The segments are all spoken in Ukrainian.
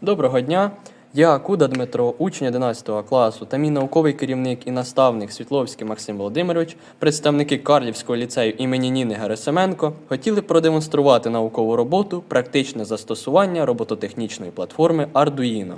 Доброго дня! Я Куда Дмитро, учень 11 класу та мій науковий керівник і наставник Світловський Максим Володимирович, представники Карлівського ліцею імені Ніни Герасименко, хотіли продемонструвати наукову роботу практичне застосування робототехнічної платформи Arduino.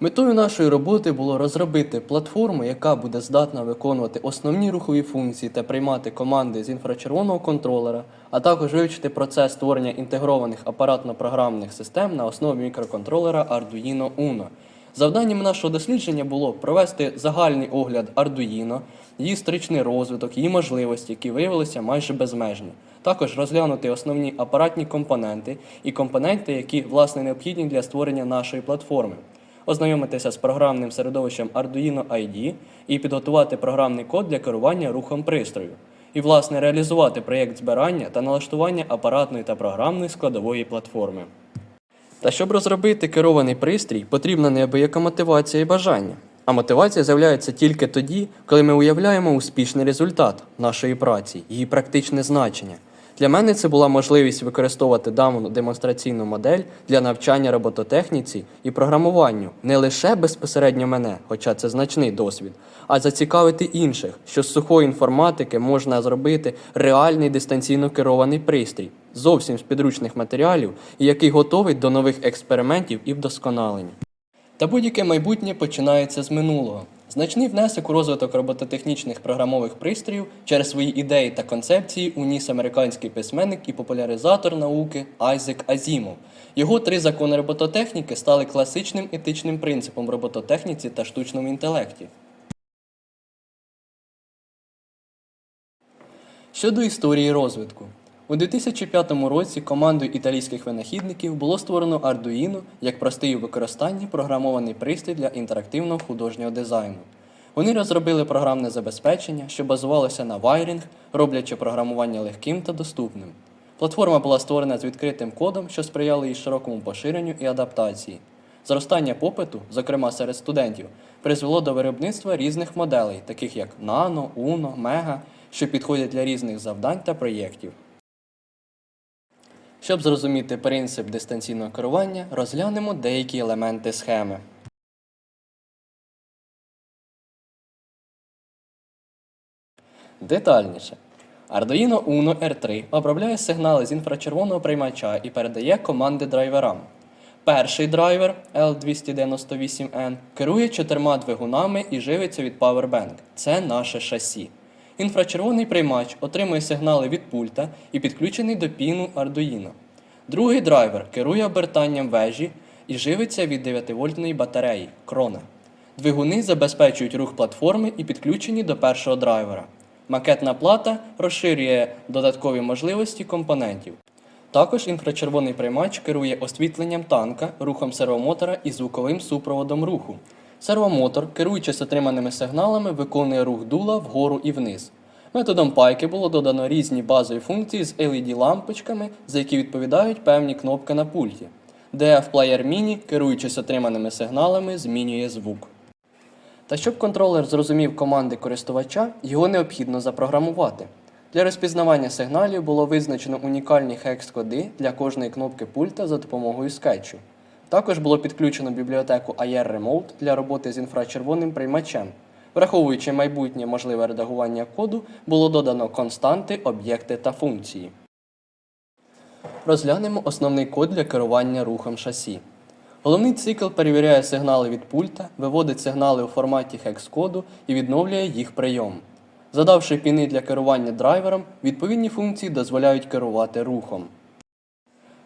Метою нашої роботи було розробити платформу, яка буде здатна виконувати основні рухові функції та приймати команди з інфрачервоного контролера, а також вивчити процес створення інтегрованих апаратно-програмних систем на основі мікроконтролера Arduino Uno. Завданням нашого дослідження було провести загальний огляд Arduino, її історичний розвиток, її можливості, які виявилися майже безмежні. Також розглянути основні апаратні компоненти і компоненти, які власне необхідні для створення нашої платформи ознайомитися з програмним середовищем Arduino IDE і підготувати програмний код для керування рухом пристрою. І, власне, реалізувати проєкт збирання та налаштування апаратної та програмної складової платформи. Та щоб розробити керований пристрій, потрібна неабияка мотивація і бажання. А мотивація з'являється тільки тоді, коли ми уявляємо успішний результат нашої праці, її практичне значення. Для мене це була можливість використовувати дану демонстраційну модель для навчання робототехніці і програмуванню не лише безпосередньо мене, хоча це значний досвід, а зацікавити інших, що з сухої інформатики можна зробити реальний дистанційно керований пристрій, зовсім з підручних матеріалів, який готовий до нових експериментів і вдосконалень. Та будь-яке майбутнє починається з минулого. Значний внесок у розвиток робототехнічних програмових пристроїв через свої ідеї та концепції уніс американський письменник і популяризатор науки Айзек Азімов. Його три закони робототехніки стали класичним етичним принципом в робототехніці та штучному інтелекті. Щодо історії розвитку. У 2005 році командою італійських винахідників було створено Arduino як простий у використанні програмований пристрій для інтерактивного художнього дизайну. Вони розробили програмне забезпечення, що базувалося на вайрінг, роблячи програмування легким та доступним. Платформа була створена з відкритим кодом, що сприяло її широкому поширенню і адаптації. Зростання попиту, зокрема серед студентів, призвело до виробництва різних моделей, таких як Nano, Uno, Mega, що підходять для різних завдань та проєктів. Щоб зрозуміти принцип дистанційного керування, розглянемо деякі елементи схеми. Детальніше. Arduino Uno R3 обробляє сигнали з інфрачервоного приймача і передає команди драйверам. Перший драйвер L298N керує чотирма двигунами і живиться від Powerbank. Це наше шасі. Інфрачервоний приймач отримує сигнали від пульта і підключений до піну Arduino. Другий драйвер керує обертанням вежі і живиться від 9-вольтної батареї крона. Двигуни забезпечують рух платформи і підключені до першого драйвера. Макетна плата розширює додаткові можливості компонентів. Також інфрачервоний приймач керує освітленням танка, рухом сервомотора і звуковим супроводом руху. Сервомотор, керуючись отриманими сигналами, виконує рух дула вгору і вниз. Методом пайки було додано різні базові функції з LED-лампочками, за які відповідають певні кнопки на пульті. DF Player Mini, керуючись отриманими сигналами, змінює звук. Та щоб контролер зрозумів команди користувача, його необхідно запрограмувати. Для розпізнавання сигналів було визначено унікальні хекс-коди для кожної кнопки пульта за допомогою скетчу. Також було підключено бібліотеку AR Remote для роботи з інфрачервоним приймачем. Враховуючи майбутнє можливе редагування коду, було додано константи, об'єкти та функції. Розглянемо основний код для керування рухом шасі. Головний цикл перевіряє сигнали від пульта, виводить сигнали у форматі хекс-коду і відновлює їх прийом. Задавши піни для керування драйвером, відповідні функції дозволяють керувати рухом.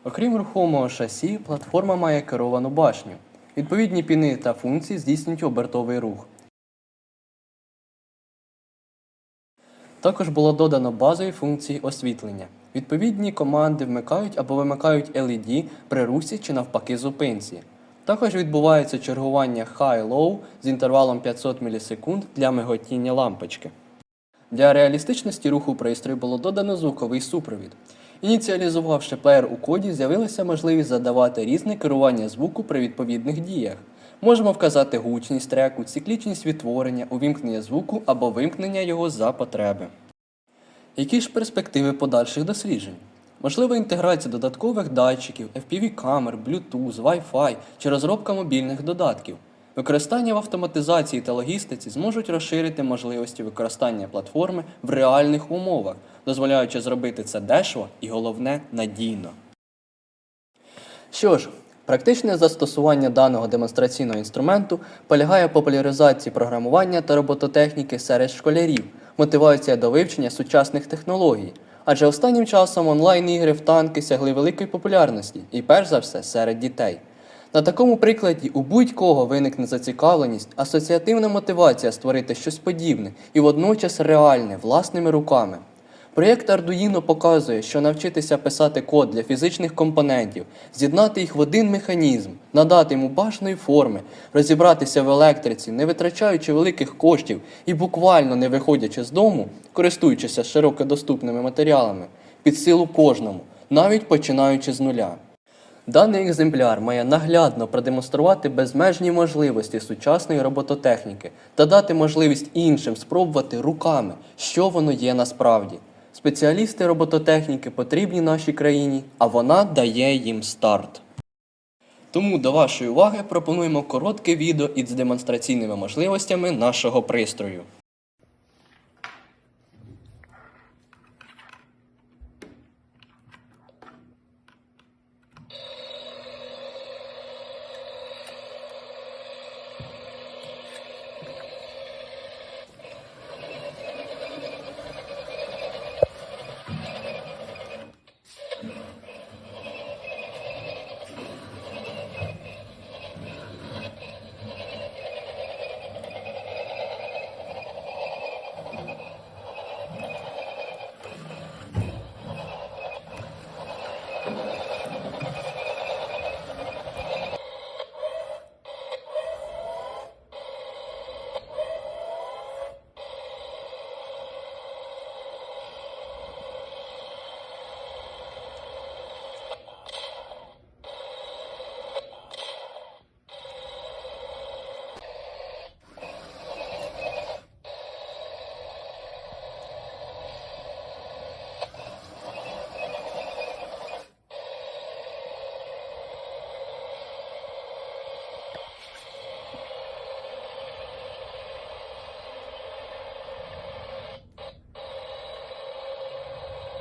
Окрім рухомого шасі, платформа має керовану башню. Відповідні піни та функції здійснюють обертовий рух. Також було додано базові функції освітлення. Відповідні команди вмикають або вимикають LED при русі чи навпаки зупинці. Також відбувається чергування high-low з інтервалом 500 мс для миготіння лампочки. Для реалістичності руху пристрою було додано звуковий супровід. Ініціалізувавши плеєр у коді, з'явилася можливість задавати різне керування звуку при відповідних діях. Можемо вказати гучність треку, циклічність відтворення, увімкнення звуку або вимкнення його за потреби. Які ж перспективи подальших досліджень? Можлива інтеграція додаткових датчиків, FPV-камер, Bluetooth, Wi-Fi чи розробка мобільних додатків. Використання в автоматизації та логістиці зможуть розширити можливості використання платформи в реальних умовах, дозволяючи зробити це дешево і головне надійно. Що ж, практичне застосування даного демонстраційного інструменту полягає в популяризації програмування та робототехніки серед школярів, мотивація до вивчення сучасних технологій. Адже останнім часом онлайн-ігри в танки сягли великої популярності і перш за все серед дітей. На такому прикладі у будь-кого виникне зацікавленість, асоціативна мотивація створити щось подібне і водночас реальне власними руками. Проєкт Arduino показує, що навчитися писати код для фізичних компонентів, з'єднати їх в один механізм, надати йому бажаної форми, розібратися в електриці, не витрачаючи великих коштів і буквально не виходячи з дому, користуючися широко доступними матеріалами, під силу кожному, навіть починаючи з нуля. Даний екземпляр має наглядно продемонструвати безмежні можливості сучасної робототехніки та дати можливість іншим спробувати руками, що воно є насправді. Спеціалісти робототехніки потрібні нашій країні, а вона дає їм старт. Тому до вашої уваги пропонуємо коротке відео із демонстраційними можливостями нашого пристрою.